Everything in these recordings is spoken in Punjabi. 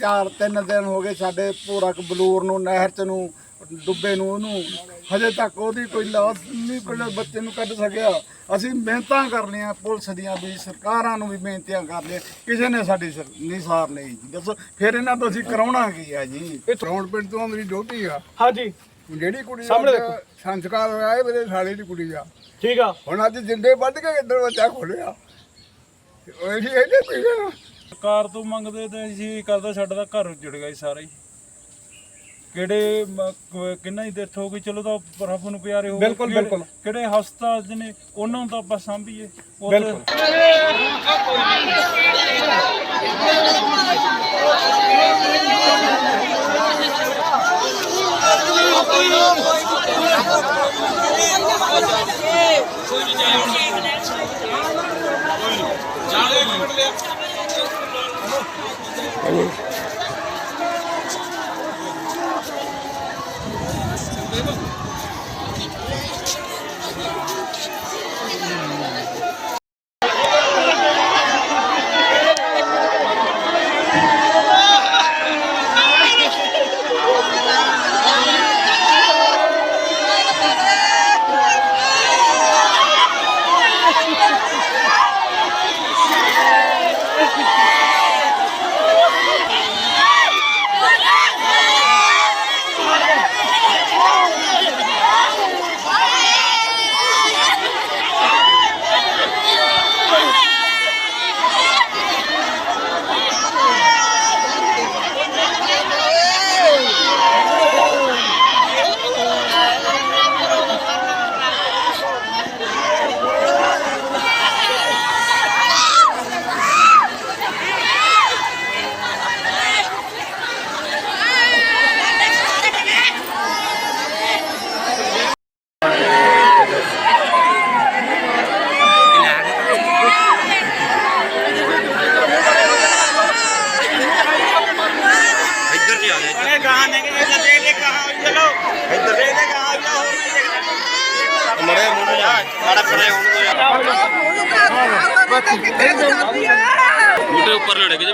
ਚਾਰ ਤਿੰਨ ਦਿਨ ਹੋ ਗਏ ਸਾਡੇ ਪੂਰਕ ਬਲੂਰ ਨੂੰ ਨਹਿਰ ਚ ਨੂੰ ਡੁੱਬੇ ਨੂੰ ਉਹਨੂੰ। ਹਜੇ ਤੱਕ ਉਹਦੀ ਕੋਈ ਲਾਸ਼ ਨਹੀਂ ਕੋਈ ਬੱਚੇ ਨੂੰ ਕੱਢ ਸਕਿਆ। ਅਸੀਂ ਮਿਹਨਤਾਂ ਕਰ ਲਈਆਂ ਪੁਲਿਸ ਦੀਆਂ ਵੀ ਸਰਕਾਰਾਂ ਨੂੰ ਵੀ ਬੇਨਤੀਆਂ ਕਰ ਲਈਆਂ ਕਿਸੇ ਨੇ ਸਾਡੀ ਸਰ- ਨਹੀਂ ਸਾਰ ਲਈ ਜੀ। ਦੱਸੋ ਫਿਰ ਇਹਨਾਂ ਤੋਂ ਅਸੀਂ ਕਰਾਉਣਾ ਕੀ ਆ ਜੀ? ਇਹ ਤਰੌਣ ਪਿੰਡ ਤੋਂ ਮੇਰੀ ਦੋਤੀ ਆ। ਹਾਂਜੀ। ਜਿਹੜੀ ਕੁੜੀ ਸਾਹਮਣੇ ਦਾ ਸੰਸਕਾਰ ਹੋਇਆ ਇਹ ਮੇਰੇ ਸਾਲੇ ਦੀ ਕੁੜੀ ਆ। ਠੀਕ ਆ। ਹੁਣ ਅੱਜ ਜਿੰਦੇ ਵੱਢ ਕੇ ਦਰਵਾਜ਼ਾ ਖੋਲਿਆ। ਉਹ ਅਸੀਂ ਇਹਨੇ ਪੀਣਾ। ਸਰਕਾਰ ਤੋਂ ਮੰਗਦੇ ਤੇ ਅਸੀਂ ਕਰਦਾ ਸਾਡਾ ਤਾਂ ਘਰ ਉੱਜੜ ਗਿਆ ਜੀ ਸਾਰਾ ਹੀ ਕਿਹੜੇ ਕਿੰਨਾ ਹੀ ਡੈਥ ਹੋ ਗਈ ਚਲੋ ਤਾਂ ਰੱਬ ਨੂੰ ਪਿਆਰੇ ਹੋ ਗਏ। ਬਿਲਕੁਲ, ਕਿਹੜੇ- ਬਿਲਕੁਲ। ਕਿਹੜੇ ਹਸਪਤਾਲ 'ਚ ਨੇ ਉਹਨਾਂ ਨੂੰ ਤਾਂ ਆਪਾਂ ਸਾਂਭੀਏ ਬਿਲਕੁਲ।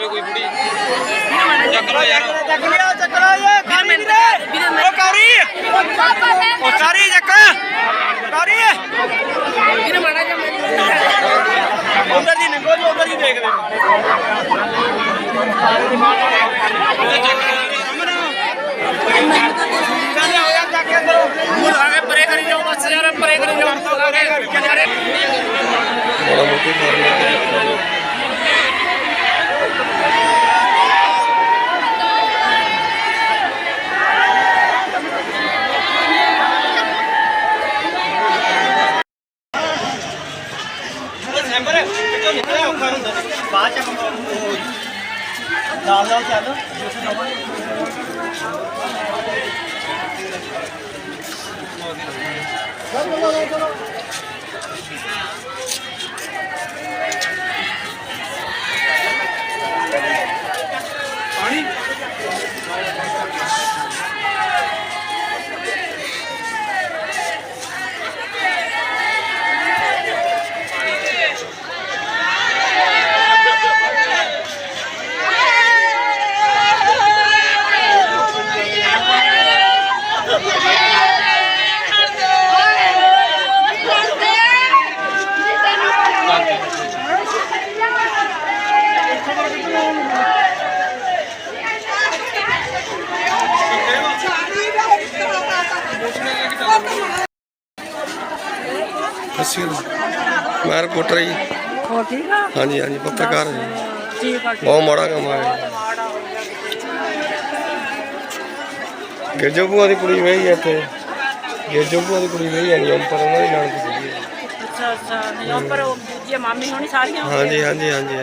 ਕੋਈ ਬੁੜੀ ਚੱਕ ਲਓ ਯਾਰ ਚੱਕ ਲਿਆ ਚੱਕ ਲਿਆ ਇਹ ਕਾਰੀ ਵੀਰੇ ਉਹ ਕਾਰੀ ਉਹ ਸਾਰੀ ਚੱਕ ਕਾਰੀ ਵੀਰੇ ਮਾੜਾ ਜਿਹਾ ਉਧਰ ਦੀ ਨਿਕੋ ਜੋ ਉਧਰ ਦੀ ਦੇਖ ਲੈ ਕਹਿੰਦੇ ਹੋ ਯਾਰ ਚੱਕ ਕੇ ਅੰਦਰ ਮੂਰ ਆਗੇ ਪਰੇ ਕਰੀ ਜਾਓ ਬਸ ਯਾਰ ਪਰੇ ਕਰੀ ਜਾਓ ਪਰੇ ਕਰੀ ਜਾਓ ਸੈਂਬਰ ਕਿਤੋਂ ਨਿਕਲਿਆ ਔਖਾ ਹੁੰਦਾ ਬਾਅਦ ਚ ਨਾਲ ਨਾਲ ਅਸੀਂ ਮੈਂ ਰਿਪੋਰਟਰ ਜੀ। ਹੋ ਠੀਕ ਆ? ਹਾਂਜੀ ਹਾਂਜੀ ਪੱਤਰਕਾਰ ਜੀ। ਠੀਕ ਆ ਬਹੁਤ ਮਾੜਾ ਕੰਮ ਆ ਹੋ ਗਿਰਜੋ ਭੂਆ ਦੀ ਕੁੜੀ ਵਹੀ ਇੱਥੇ। ਗਿਰਜੋ ਭੂਆ ਦੀ ਕੁੜੀ ਵਹੀ ਨਹੀਂ ਪਰ ਉਹਨਾਂ ਦੀ ਨਾਲ ਸੀ ਅੱਛਾ ਅੱਛਾ ਨਹੀਂ ਉਹ ਪਰ ਉਹ ਦੂਜੀ ਮਾਮੀ ਹੋਣੀ ਸਾਰੀਆਂ ਹਾਂਜੀ ਹਾਂਜੀ ਹਾਂਜੀ।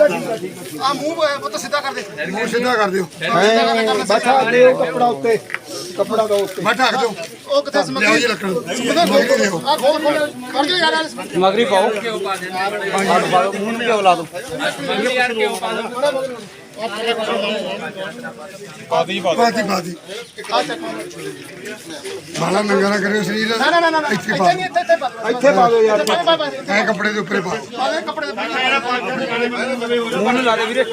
ਆ ਮੂੰਹ ਪੁੱਤ ਸਿੱਧਾ ਕਰ ਦੇ ਮੂੰਹ ਸਿੱਧਾ ਕਰ ਦਿਓ ਬੈਠਾ ਦਿਓ। ਕੱਪੜਾ ਉੱਤੇ ਕੱਪੜਾ ਦੋ ਉੱਤੇ ਮੈਂ ਢੱਕ ਦਿਓ ਉਹ ਕਿੱਥੇ ਲਿਆਓ ਜੀ ਲੱਕੜ ਮਗਰ ਲਿਆਓ ਆ ਖੋਲ ਖੋਲ ਕਰ ਦਿਓ? ਯਾਰ ਮਗਰੀ ਪਾਓ ਮੂੰਹ ਕਿਉਂ ਲਾ ਦੋ ਬਾਦੀ ਬਾਦੀ। ਬਾਲਾ ਨੰਗਾ ਨਾ ਕਰਿਓ ਸਰੀਰ। ਨਾ ਨਾ ਨਾ ਇੱਥੇ ਪਾ ਦਿਓ। ਇੱਥੇ ਪਾ ਇੱਥੇ ਪਾ ਦਿਓ ਯਾਰ ਐ ਕੱਪੜੇ ਦੇ ਉੱਪਰੇ ਪਾ ਦੇ ਕੱਪੜੇ ਦੇ ਮੂੰਹ ਨੂੰ ਲਾ ਦੇ ਵੀਰੇ।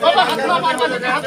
ਬਾਬਾ ਹੱਥ ਨਾਲ ਮਾਰ ਮਾਰ। ਹੱਥ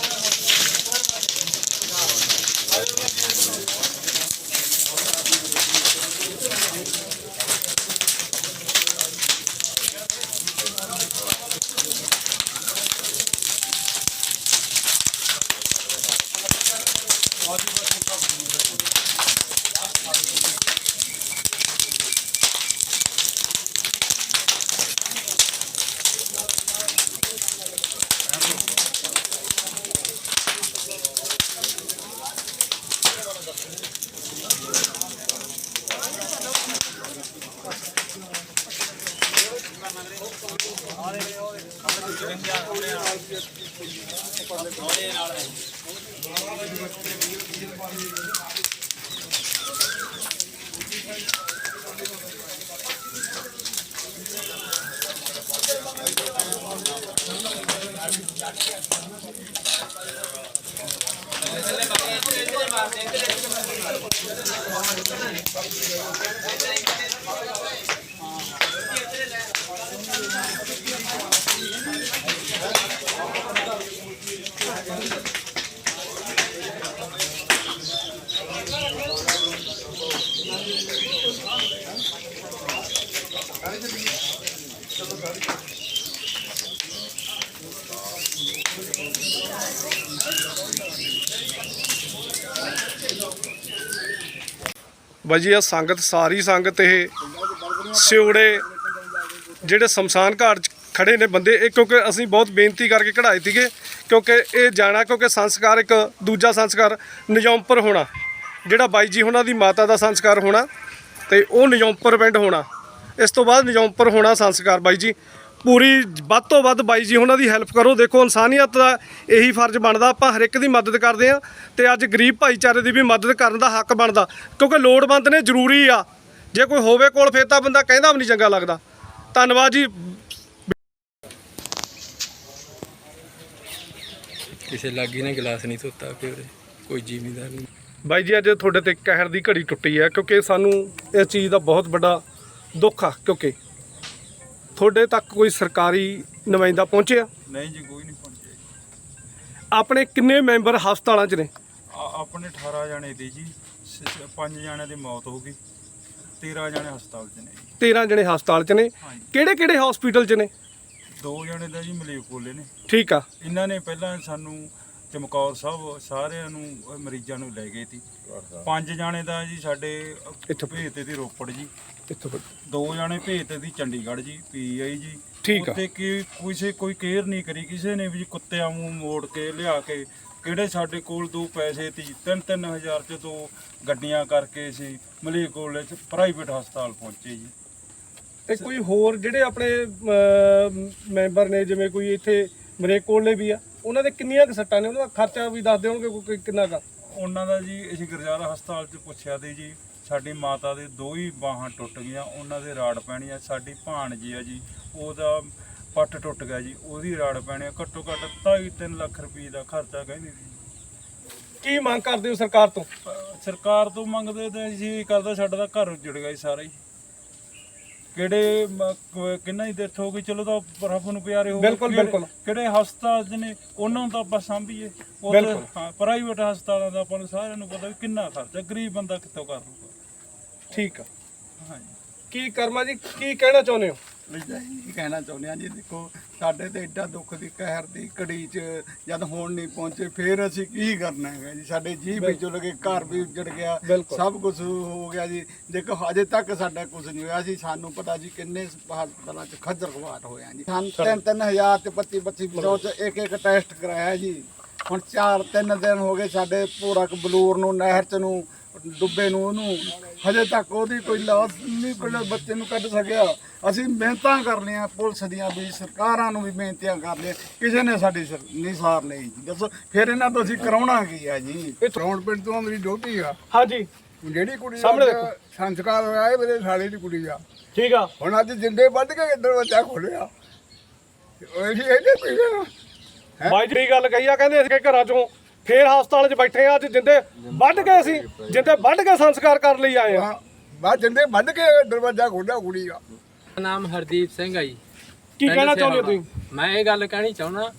ਬਾਈ ਜੀ ਆ ਸੰਗਤ, ਸਾਰੀ ਸੰਗਤ ਇਹ ਸਿਉੜੇ ਜਿਹੜੇ ਸ਼ਮਸ਼ਾਨ ਘਾਟ 'ਚ ਖੜੇ ਨੇ ਬੰਦੇ, ਇਹ ਕਿਉਂਕਿ ਅਸੀਂ ਬਹੁਤ ਬੇਨਤੀ ਕਰਕੇ ਕਢਾਏ ਸੀਗੇ, ਕਿਉਂਕਿ ਇਹ ਜਾਣਾ, ਕਿਉਂਕਿ ਸੰਸਕਾਰ ਇੱਕ ਦੂਜਾ ਸੰਸਕਾਰ ਨਿਜੌਮਪੁਰ ਹੋਣਾ, ਜਿਹੜਾ ਬਾਈ ਜੀ ਉਹਨਾਂ ਦੀ ਮਾਤਾ ਦਾ ਸੰਸਕਾਰ ਹੋਣਾ ਤੇ ਉਹ ਨਿਜੌਮਪੁਰ ਪਿੰਡ ਹੋਣਾ। ਇਸ ਤੋਂ ਬਾਅਦ ਨਿਜੌਮਪੁਰ ਹੋਣਾ ਸੰਸਕਾਰ ਬਾਈ ਜੀ। ਪੂਰੀ ਵੱਧ ਤੋਂ ਵੱਧ ਬਾਈ ਜੀ ਉਹਨਾਂ ਦੀ ਹੈਲਪ ਕਰੋ। ਦੇਖੋ ਇਨਸਾਨੀਅਤ ਦਾ ਇਹੀ ਫਰਜ਼ ਬਣਦਾ। ਆਪਾਂ ਹਰ ਇੱਕ ਦੀ ਮਦਦ ਕਰਦੇ ਆ ਤੇ ਅੱਜ ਗਰੀਬ ਭਾਈਚਾਰੇ ਦੀ ਵੀ ਮਦਦ ਕਰਨ ਦਾ ਹੱਕ ਬਣਦਾ। ਕਿਉਂਕਿ ਲੋੜਵੰਦ ਨੇ ਜ਼ਰੂਰੀ ਆ। ਜੇ ਕੋਈ ਹੋਵੇ ਕੋਲ ਫੇਰ ਤਾਂ ਬੰਦਾ ਕਹਿੰਦਾ ਵੀ ਨਹੀਂ ਚੰਗਾ ਲੱਗਦਾ। ਧੰਨਵਾਦ ਜੀ। ਕਿਸੇ ਲਾਗੀ ਨੇ ਗਲਾਸ ਨਹੀਂ ਧੋਤਾ ਕਿ ਕੋਈ ਜ਼ਿਮੀਦਾਰ ਨਹੀਂ। ਬਾਈ ਜੀ ਅੱਜ ਤੁਹਾਡੇ ਤੇ ਕਹਿਰ ਦੀ ਘੜੀ ਟੁੱਟੀ ਹੈ ਕਿਉਂਕਿ ਸਾਨੂੰ ਇਸ ਚੀਜ਼ ਦਾ ਬਹੁਤ ਵੱਡਾ ਦੁੱਖ ਆ ਕਿਉਂਕਿ ਤੁਹਾਡੇ ਤੱਕ ਕੋਈ ਸਰਕਾਰੀ ਨੁਮਾਇੰਦਾ ਪਹੁੰਚਿਆ? ਨਹੀਂ ਜੀ ਕੋਈ ਨਹੀਂ ਪਹੁੰਚਿਆ ਜੀ। ਆਪਣੇ ਕਿੰਨੇ ਮੈਂਬਰ ਹਸਪਤਾਲਾਂ 'ਚ ਨੇ? ਆ- ਆਪਣੇ 18 ਜਣੇ ਦੀ ਜੀ ਸ- ਸ- ਪੰਜ ਜਣਿਆਂ ਦੀ ਮੌਤ ਹੋ ਗਈ। 13 ਜਣੇ ਹਸਪਤਾਲ 'ਚ ਨੇ ਜੀ। 13 ਜਣੇ ਹਸਪਤਾਲ 'ਚ ਨੇ। ਹਾਂਜੀ। ਕਿਹੜੇ ਕਿਹੜੇ ਹਸਪੀਟਲ 'ਚ ਨੇ? ਦੋ ਜਣੇ ਦਾ ਜੀ ਮਲੀਕ ਕੋਲੇ ਨੇ। ਠੀਕ ਆ। ਇਹਨਾਂ ਨੇ ਪਹਿਲਾਂ ਸਾਨੂੰ ਚਮਕੌਰ ਸਾਹਿਬ ਸਾਰਿਆਂ ਨੂੰ ਮਰੀਜ਼ਾਂ ਨੂੰ ਲੈ ਗਏ ਸੀ। ਪੰਜ ਜਾਣੇ ਦਾ ਜੀ ਸਾਡੇ ਇੱਥੋਂ। ਭੇਜਤੇ ਦੀ ਰੋਪੜ ਜੀ। ਇੱਥੋਂ ਤੱਕ। ਦੋ ਜਾਣੇ ਭੇਜਤੇ ਦੀ ਚੰਡੀਗੜ੍ਹ ਜੀ ਪੀਆਈ ਜੀ। ਠੀਕ ਆ। ਉੱਥੇ ਕੀ ਕਿਸੇ ਕੋਈ ਕੇਅਰ ਨਹੀਂ ਕਰੀ ਕਿਸੇ ਨੇ ਵੀ ਕੁੱਤਿਆਂ ਨੂੰ ਮੋੜ ਕੇ ਲਿਆ ਕੇ ਕਿਹੜੇ ਸਾਡੇ ਕੋਲ ਦੋ ਪੈਸੇ ਤੀ ਤਿੰਨ ਤਿੰਨ ਹਜ਼ਾਰ ਚ ਦੋ ਗੱਡੀਆਂ ਕਰਕੇ ਸੀ ਮਲੀਕੋਲੇ ਚ ਪ੍ਰਾਈਵੇਟ ਹਸਪਤਾਲ ਪਹੁੰਚੇ ਜੀ। ਤੇ ਕੋਈ ਹੋਰ ਜਿਹੜੇ ਆਪਣੇ ਅਮ, ਮੈਂਬਰ ਨੇ ਜਿਵੇਂ ਕੋਈ ਇੱਥੇ ਮਰੇਕੋਲੇ ਵੀ ਆ ਉਹਨਾਂ ਦੇ ਕਿੰਨੀਆਂ ਕੁ ਸੱਟਾਂ ਨੇ? ਉਹਨਾਂ ਦਾ ਖਰਚਾ ਵੀ ਦੱਸ ਦਿਓਗੇ ਕੋਈ ਕਿੰਨਾ ਕਾ? ਉਹਨਾਂ ਦਾ ਜੀ ਅਸੀਂ ਗੁਰਜਾਰਾ ਹਸਪਤਾਲ 'ਚ ਪੁੱਛਿਆ ਤੇ ਜੀ। ਸਾਡੀ ਮਾਤਾ ਦੇ ਦੋ ਹੀ ਬਾਹਾਂ ਟੁੱਟ ਗਈਆਂ ਉਹਨਾਂ ਦੇ ਰਾੜ ਪੈਣੀ ਆ ਸਾਡੀ ਭਾਣਜੀ ਆ ਜੀ ਉਹਦਾ ਪੱਟ ਟੁੱਟ ਗਿਆ ਜੀ ਉਹਦੀ ਰਾੜ ਪੈਣੀ ਆ ਘੱਟੋ ਘੱਟ 2.5 ਲੱਖ ਰੁਪਏ ਦਾ ਖਰਚਾ ਕਹਿੰਦੀ ਸੀ ਕੀ ਮੰਗ ਕਰਦੇ ਹੋ ਸਰਕਾਰ ਤੋਂ? ਸਰਕਾਰ ਤੋਂ ਮੰਗਦੇ ਤੇ ਅਸੀਂ ਕਰਦਾ ਸਾਡਾ ਤਾਂ ਘਰ ਉੱਜੜ ਗਿਆ ਜੀ ਸਾਰਾ ਹੀ ਕਿਹੜੇ ਕਿੰਨਾ ਹੀ ਡੈਥ ਹੋ ਗਈ ਚਲੋ ਤਾਂ ਰੱਬ ਨੂੰ ਪਿਆਰੇ ਹੋ। ਬਿਲਕੁਲ, ਬਿਲਕੁਲ। ਕਿਹੜੇ ਹਸਪਤਾਲ ਨੇ ਉਹਨਾਂ ਨੂੰ ਤਾਂ ਆਪਾਂ ਸਾਂਭੀਏ। ਉਹ ਪ੍ਰਾਈਵੇਟ ਹਸਪਤਾਲਾਂ ਦਾ ਆਪਾਂ ਨੂੰ ਸਾਰਿਆਂ ਨੂੰ ਪਤਾ ਵੀ ਕਿੰਨਾ ਖਰਚਾ ਗਰੀਬ ਬੰਦਾ ਕਿੱਥੋਂ ਕਰ ਲੂਗਾ ਠੀਕ ਆ। ਹਾਂਜੀ। ਕੀ ਕਰਮਾ ਜੀ ਕੀ ਕਹਿਣਾ ਚਾਹੁੰਦੇ ਹੋ? ਕੀ ਕਹਿਣਾ ਚਾਹੁੰਦੇ ਹਾਂ ਜੀ ਦੇਖੋ ਸਾਡੇ ਤੇ ਐਡਾ ਦੁੱਖ ਦੀ ਕਹਿਰ ਦੀ ਘੜੀ 'ਚ ਜਦ ਹੁਣ ਨਹੀਂ ਪਹੁੰਚੇ ਫੇਰ ਅਸੀਂ ਕੀ ਕਰਨਾ ਹੈਗਾ ਜੀ? ਸਾਡੇ ਜੀਵ ਵੀ ਚੁੱਲ ਗਏ ਘਰ ਵੀ ਉੱਜੜ ਗਿਆ ਸਭ ਕੁਝ ਹੋ ਗਿਆ ਜੀ। ਦੇਖੋ ਹਜੇ ਤੱਕ ਸਾਡਾ ਕੁਝ ਨਹੀਂ ਹੋਇਆ ਸੀ ਸਾਨੂੰ ਪਤਾ ਜੀ ਕਿੰਨੇ ਹਸਪਤਾਲਾਂ 'ਚ ਖੱਜਰ ਖਵਾਟ ਹੋਇਆ ਜੀ। ਸਾਨੂੰ ਤਿੰਨ ਤਿੰਨ ਹਜ਼ਾਰ ਤੇ 25 25 ਸੌ 'ਚ ਇੱਕ ਇੱਕ ਟੈਸਟ ਕਰਾਇਆ ਜੀ। ਹੁਣ ਚਾਰ ਤਿੰਨ ਦਿਨ ਹੋ ਗਏ ਸਾਡੇ ਪੂਰਾ ਬਲੂਰ ਨੂੰ ਨਹਿਰ 'ਚ ਨੂੰ ਡੁੱਬੇ ਨੂੰ ਉਹਨੂੰ। ਹਜੇ ਤੱਕ ਉਹਦੀ ਕੋਈ ਲਾਸ਼ ਨਹੀਂ ਕੋਈ ਬੱਚੇ ਨੂੰ ਕੱਢ ਸਕਿਆ। ਅਸੀਂ ਮਿਹਨਤਾਂ ਕਰ ਲਈਆਂ ਪੁਲਿਸ ਦੀਆਂ ਵੀ ਸਰਕਾਰਾਂ ਨੂੰ ਵੀ ਬੇਨਤੀਆਂ ਕਰ ਲਈਆਂ ਕਿਸੇ ਨੇ ਸਾਡੀ ਸਰ- ਨਹੀਂ ਸਾਰ ਲਈ ਜੀ। ਦੱਸੋ ਫਿਰ ਇਹਨਾਂ ਤੋਂ ਅਸੀਂ ਕਰਾਉਣਾ ਕੀ ਆ ਜੀ? ਰੌਣ ਪਿੰਡ ਤੋਂ ਮੇਰੀ ਦੋਤੀ ਆ। ਹਾਂਜੀ। ਜਿਹੜੀ ਕੁੜੀ ਦਾ ਸਾਹਮਣੇ ਅੱਜ ਸੰਸਕਾਰ ਹੋਇਆ ਇਹ ਮੇਰੇ ਸਾਲੇ ਦੀ ਕੁੜੀ ਆ। ਠੀਕ ਆ। ਹੁਣ ਅੱਜ ਜਿੰਦੇ ਵੱਢ ਕੇ ਦਰਵਾਜ਼ਾ ਖੋਲਿਆ। ਉਹ ਜੀ ਇਹਨੇ ਪੀਣਾ ਬਾਈ ਜੀ ਗੱਲ ਕਹੀ ਆ ਕਹਿੰਦੇ ਅਸੀਂ ਘਰਾਂ ਚੋਂ ਫੇਰ ਹਸਪਤਾਲ 'ਚ ਬੈਠੇ ਆ ਅੱਜ ਜਿੰਦੇ ਵੱਢ ਕੇ ਅਸੀਂ ਜਿੰਦੇ ਵੱਢ ਕੇ ਸੰਸਕਾਰ ਕਰਨ ਲਈ ਆਏ ਆ। ਬਾਅਦ ਜਿੰਦੇ ਵੱਢ ਕੇ ਦਰਵਾਜ਼ਾ ਖੋਲਿਆ ਕੁੜੀ ਆ ਨਾਮ ਹਰਦੀਪ ਸਿੰਘ ਆ ਜੀ। ਕੀ ਕਹਿਣਾ ਚਾਹੁੰਦੇ ਹੋ ਤੁਸੀਂ? ਮੈਂ ਇਹ ਗੱਲ ਕਹਿਣੀ ਚਾਹੁੰਦਾ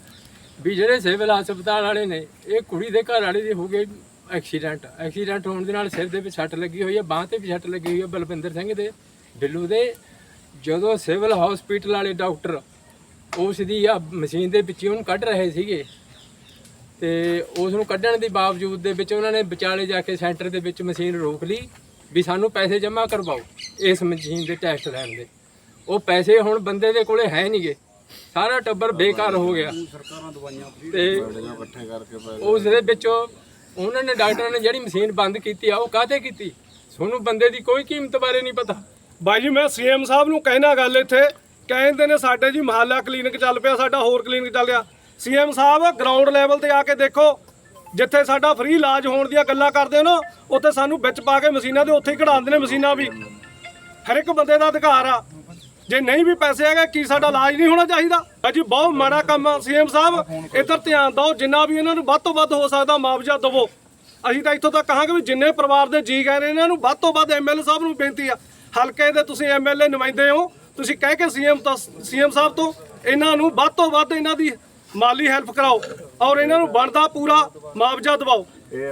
ਵੀ ਜਿਹੜੇ ਸਿਵਲ ਹਸਪਤਾਲ ਵਾਲੇ ਨੇ ਇਹ ਕੁੜੀ ਦੇ ਘਰ ਵਾਲੇ ਦੀ ਹੋ ਗਈ ਐਕਸੀਡੈਂਟ। ਐਕਸੀਡੈਂਟ ਹੋਣ ਦੇ ਨਾਲ ਸਿਰ ਦੇ ਵਿੱਚ ਸੱਟ ਲੱਗੀ ਹੋਈ ਹੈ ਬਾਹ ਤੇ ਵੀ ਸੱਟ ਲੱਗੀ ਹੋਈ ਹੈ ਬਲਵਿੰਦਰ ਸਿੰਘ ਦੇ ਬਿੱਲੂ ਦੇ। ਜਦੋਂ ਸਿਵਲ ਹਸਪੀਟਲ ਵਾਲੇ ਡਾਕਟਰ ਉਸ ਦੀ ਆ ਮਸ਼ੀਨ ਦੇ ਵਿੱਚ ਉਹਨੂੰ ਕੱਢ ਰਹੇ ਸੀਗੇ ਤੇ ਉਸ ਨੂੰ ਕੱਢਣ ਦੇ ਬਾਵਜੂਦ ਦੇ ਵਿੱਚ ਉਹਨਾਂ ਨੇ ਵਿਚਾਲੇ ਜਾ ਕੇ ਸੈਂਟਰ ਦੇ ਵਿੱਚ ਮਸ਼ੀਨ ਰੋਕ ਲਈ ਵੀ ਸਾਨੂੰ ਪੈਸੇ ਜਮ੍ਹਾਂ ਕਰਵਾਓ ਇਸ ਮਸ਼ੀਨ ਦੇ ਟੈਸਟ ਲੈਣ ਦੇ। ਉਹ ਪੈਸੇ ਹੁਣ ਬੰਦੇ ਦੇ ਕੋਲੇ ਹੈ ਨਹੀਂਗੇ ਸਾਰਾ ਟੱਬਰ ਬੇਕਾਰ ਹੋ ਗਿਆ। ਤੇ ਉਸ ਦੇ ਵਿੱਚੋਂ ਉਹਨਾਂ ਨੇ ਡਾਕਟਰਾਂ ਨੇ ਜਿਹੜੀ ਮਸ਼ੀਨ ਬੰਦ ਕੀਤੀ ਆ, ਉਹ ਕਾਹਤੇ ਕੀਤੀ? ਤੁਹਾਨੂੰ ਬੰਦੇ ਦੀ ਕੋਈ ਕੀਮਤ ਬਾਰੇ ਨਹੀਂ ਪਤਾ। ਬਾਈ ਜੀ, ਮੈਂ ਸੀਐਮ ਸਾਹਿਬ ਨੂੰ ਕਹਿਣਾ ਗੱਲ ਇੱਥੇ। ਕਹਿੰਦੇ ਨੇ ਸਾਡੇ ਜੀ ਮਹੱਲਾ ਕਲੀਨਿਕ ਚੱਲ ਪਿਆ, ਸਾਡਾ ਹੋਰ ਕਲੀਨਿਕ ਚੱਲ ਗਿਆ। ਸੀਐਮ ਸਾਹਿਬ ਗਰਾਊਂਡ ਲੈਵਲ ਤੇ ਆ ਕੇ ਦੇਖੋ, ਜਿੱਥੇ ਸਾਡਾ ਫ੍ਰੀ ਇਲਾਜ ਹੋਣ ਦੀਆਂ ਗੱਲਾਂ ਕਰਦੇ ਹੋ ਨਾ, ਉੱਥੇ ਸਾਨੂੰ ਵਿੱਚ ਪਾ ਕੇ ਮਸ਼ੀਨਾਂ ਦੇ ਉੱਥੇ ਹੀ ਕਢਾਉਂਦੇ ਨੇ ਮਸ਼ੀਨਾਂ ਵੀ। ਹਰ ਇੱਕ ਬੰਦੇ ਦਾ ਅਧਿਕਾਰ ਆ। ਜੇ ਨਹੀਂ ਵੀ ਪੈਸੇ ਹੈਗੇ, ਕੀ ਸਾਡਾ ਇਲਾਜ ਨਹੀਂ ਹੋਣਾ ਚਾਹੀਦਾ? ਅਜੀ ਬਹੁਤ ਮਾੜਾ ਕੰਮ ਆ ਸੀਐਮ ਸਾਹਿਬ, ਇੱਧਰ ਧਿਆਨ ਦਿਓ, ਜਿੰਨਾ ਵੀ ਇਹਨਾਂ ਨੂੰ ਵੱਧ ਤੋਂ ਵੱਧ ਹੋ ਸਕਦਾ ਮੁਆਵਜ਼ਾ ਦਿਵੋ। ਅਸੀਂ ਤਾਂ ਇੱਥੋਂ ਤੱਕ ਕਹਾਂਗੇ ਵੀ ਜਿੰਨੇ ਪਰਿਵਾਰ ਦੇ ਜੀ ਗਏ ਨੇ, ਇਹਨਾਂ ਨੂੰ ਵੱਧ ਤੋਂ ਵੱਧ ਐਮਐਲਏ ਸਾਹਿਬ ਨੂੰ ਬੇਨਤੀ ਆ। ਹਲਕੇ ਦੇ ਤੁਸੀਂ ਐਮਐਲਏ ਨੁਮਾਇੰਦੇ ਹੋ, ਤੁਸੀਂ ਕਹਿ ਕੇ ਸੀਐਮ ਤੋਂ, ਸੀਐਮ ਸਾਹਿਬ ਤੋਂ, ਇਹਨਾਂ ਨੂੰ ਵੱਧ ਤੋਂ ਵੱਧ ਇਹਨਾਂ ਦੀ ਮਾਲੀ ਹੈਲਪ ਕਰਾਓ ਔਰ ਇਹਨਾਂ ਨੂੰ ਬਣਦਾ ਪੂਰਾ ਮੁਆਵਜ਼ਾ ਦਿਵਾਓ।